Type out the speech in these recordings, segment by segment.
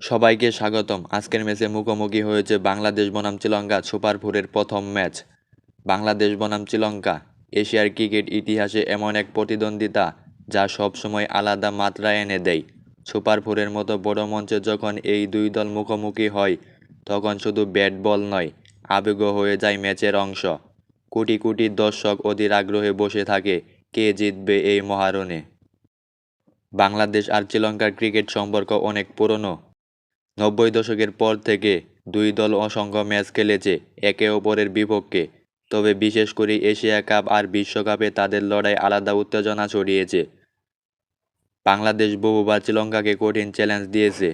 সবাইকে স্বাগতম। আজকের ম্যাচে মুখোমুখি হয়েছে বাংলাদেশ বনাম শ্রীলঙ্কা সুপার ফোরের প্রথম ম্যাচ। বাংলাদেশ বনাম শ্রীলঙ্কা এশিয়ার ক্রিকেট ইতিহাসে এমন এক প্রতিদ্বন্দ্বিতা যা সবসময় আলাদা মাত্রা এনে দেয়। সুপার ফোরের মতো বড় মঞ্চে যখন এই দুই দল মুখোমুখি হয়, তখন শুধু ব্যাট বল নয়, আবেগ হয়ে যায় ম্যাচের অংশ। কোটি কোটি দর্শক অধীর আগ্রহে বসে থাকে কে জিতবে এই মহারণে। বাংলাদেশ আর শ্রীলঙ্কার ক্রিকেট সম্পর্ক অনেক পুরনো নব্বই দশকের পর থেকে দুই দল অসংখ্য ম্যাচ খেলেছে, একে অপরের বিপক্ষে। তবে বিশেষ করে এশিয়া কাপ আর বিশ্বকাপে তাদের লড়াই আলাদা উত্তেজনা ছড়িয়েছে। বাংলাদেশ বহুবার শ্রীলঙ্কাকে কঠিন চ্যালেঞ্জ দিয়েছে।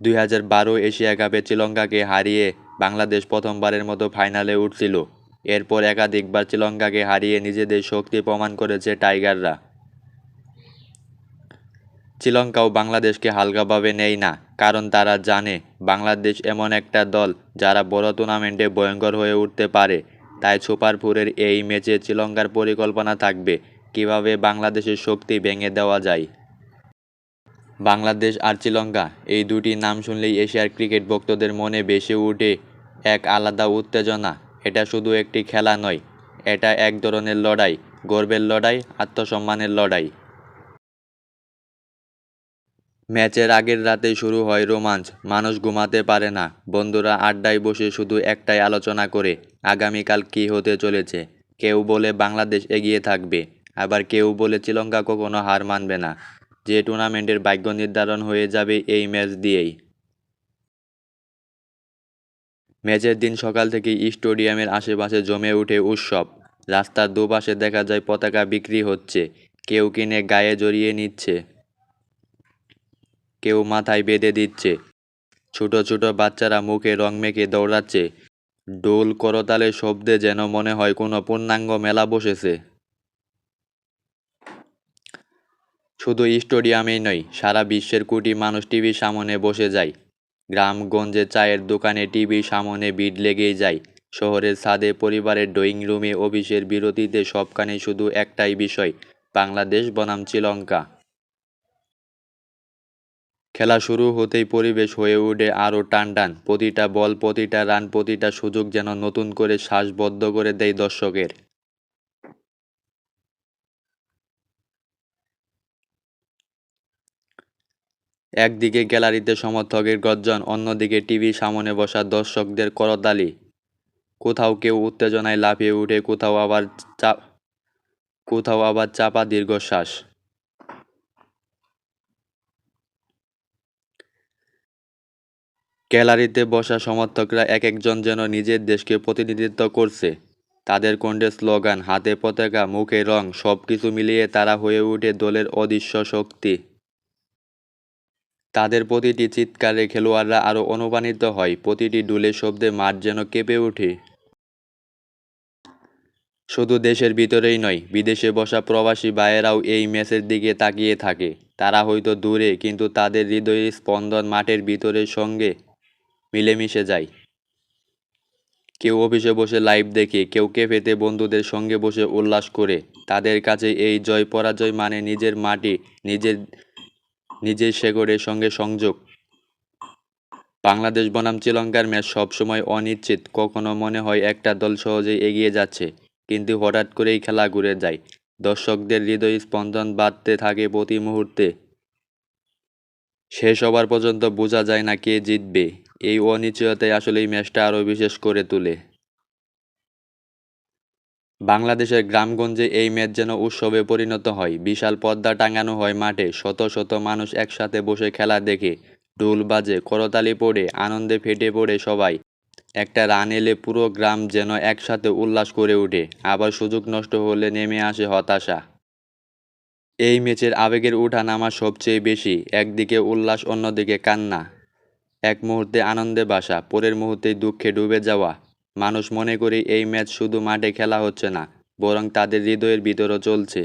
দুই হাজার বারো এশিয়া কাপে শ্রীলঙ্কাকে হারিয়ে বাংলাদেশ প্রথমবারের মতো ফাইনালে উঠছিল। এরপর একাধিকবার শ্রীলঙ্কাকে হারিয়ে নিজেদের শক্তি প্রমাণ করেছে টাইগাররা। শ্রীলঙ্কাও বাংলাদেশকে হালকাভাবে নেয় না, কারণ তারা জানে বাংলাদেশ এমন একটা দল যারা বড় টুর্নামেন্টে ভয়ঙ্কর হয়ে উঠতে পারে। তাই সুপার এই ম্যাচে শ্রীলঙ্কার পরিকল্পনা থাকবে কীভাবে বাংলাদেশের শক্তি ভেঙে দেওয়া যায়। বাংলাদেশ আর শ্রীলঙ্কা এই দুটি নাম শুনলেই এশিয়ার ক্রিকেট ভক্তদের মনে ভেসে ওঠে এক আলাদা উত্তেজনা। এটা শুধু একটি খেলা নয়, এটা এক ধরনের লড়াই, গর্বের লড়াই, আত্মসম্মানের লড়াই। ম্যাচের আগের রাতে শুরু হয় রোমাঞ্চ। মানুষ ঘুমাতে পারে না। বন্ধুরা আড্ডায় বসে শুধু একটাই আলোচনা করে, আগামীকাল কী হতে চলেছে? কেউ বলে বাংলাদেশ এগিয়ে থাকবে। আবার কেউ বলে শ্রীলঙ্কা কখনো হার মানবে না। যে টুর্নামেন্টের ভাগ্য নির্ধারণ হয়ে যাবে এই ম্যাচ দিয়েই। ম্যাচের দিন সকাল থেকে স্টেডিয়ামের আশেপাশে জমে ওঠে উৎসব। রাস্তার দুপাশে দেখা যায় পতাকা বিক্রি হচ্ছে। কেউ কিনে গায়ে জড়িয়ে নিচ্ছে। কেউ মাথায় বেঁধে দিচ্ছে। ছোট ছোট বাচ্চারা মুখে রং মেখে দৌড়াচ্ছে। ডোল করতালে শব্দে যেন মনে হয় কোনো পূর্ণাঙ্গ মেলা বসেছে। শুধু স্টেডিয়ামেই নয়, সারা বিশ্বের কোটি মানুষ টিভির সামনে বসে যায়। গ্রামগঞ্জে চায়ের দোকানে টিভির সামনে ভিড় লেগেই যায়। শহরের ছাদে পরিবারের ড্রয়িং রুমে অফিসের বিরতিতে সবখানে শুধু একটাই বিষয়, বাংলাদেশ বনাম শ্রীলঙ্কা। খেলা শুরু হতেই পরিবেশ হয়ে ওঠে আরও টান টান। প্রতিটা বল, প্রতিটা রান, প্রতিটা সুযোগ যেন নতুন করে শ্বাসবদ্ধ করে দেয় দর্শকের। একদিকে গ্যালারিতে সমর্থকের গর্জন, অন্যদিকে টিভি সামনে বসা দর্শকদের করতালি। কোথাও কেউ উত্তেজনায় লাফিয়ে উঠে, কোথাও আবার চাপ কোথাও আবার চাপা দীর্ঘশ্বাস। গ্যালারিতে বসা সমর্থকরা এক একজন যেন নিজের দেশকে প্রতিনিধিত্ব করছে। তাদের কণ্ঠে স্লোগান, হাতে পতাকা, মুখে রং সব কিছু মিলিয়ে তারা হয়ে ওঠে দলের অদৃশ্য শক্তি। তাদের প্রতিটি চিৎকারে খেলোয়াড়রা আরও অনুপ্রাণিত হয়, প্রতিটি ডুলের শব্দে মাঠ যেন কেঁপে ওঠে। শুধু দেশের ভিতরেই নয়, বিদেশে বসা প্রবাসী ভাইয়েরাও এই ম্যাচের দিকে তাকিয়ে থাকে। তারা হয়তো দূরে, কিন্তু তাদের হৃদয়ের স্পন্দন মাঠের ভিতরের সঙ্গে। মিলেমিশে যায় কেউ অফিসে বসে লাইভ দেখে, কেউ ক্যাফেতে বন্ধুদের সঙ্গে বসে উল্লাস করে। তাদের কাছে এই জয় পরাজয় মানে নিজের মাটি, নিজের নিজের শেকড়ের সঙ্গে সংযোগ। বাংলাদেশ বনাম শ্রীলঙ্কার ম্যাচ সবসময় অনিশ্চিত, কখনো মনে হয় একটা দল সহজেই এগিয়ে যাচ্ছে। কিন্তু হঠাৎ করেই খেলা ঘুরে যায়। দর্শকদের হৃদয় স্পন্দন বাড়তে থাকে প্রতি মুহূর্তে। শেষ হবার পর্যন্ত বোঝা যায় না কে জিতবে। এই অনিশ্চয়তাই আসলে এই ম্যাচটা আরও বিশেষ করে তোলে। বাংলাদেশের গ্রামগঞ্জে এই ম্যাচ যেন উৎসবে পরিণত হয়। বিশাল পর্দা টাঙানো হয় মাঠে। শত শত মানুষ একসাথে বসে খেলা দেখে ঢোল বাজে, করতালি পড়ে, আনন্দে ফেটে পড়ে সবাই। একটা রান এলে পুরো গ্রাম যেন একসাথে উল্লাস করে ওঠে। আবার সুযোগ নষ্ট হলে নেমে আসে হতাশা। এই ম্যাচের আবেগের উঠা নামা সবচেয়ে বেশি। একদিকে উল্লাস, অন্যদিকে কান্না। এক মুহূর্তে আনন্দে বাসা, পরের মুহূর্তেই দুঃখে ডুবে যাওয়া। মানুষ মনে করে এই ম্যাচ শুধু মাঠে খেলা হচ্ছে না, বরং তাদের হৃদয়ের ভিতরও চলছে।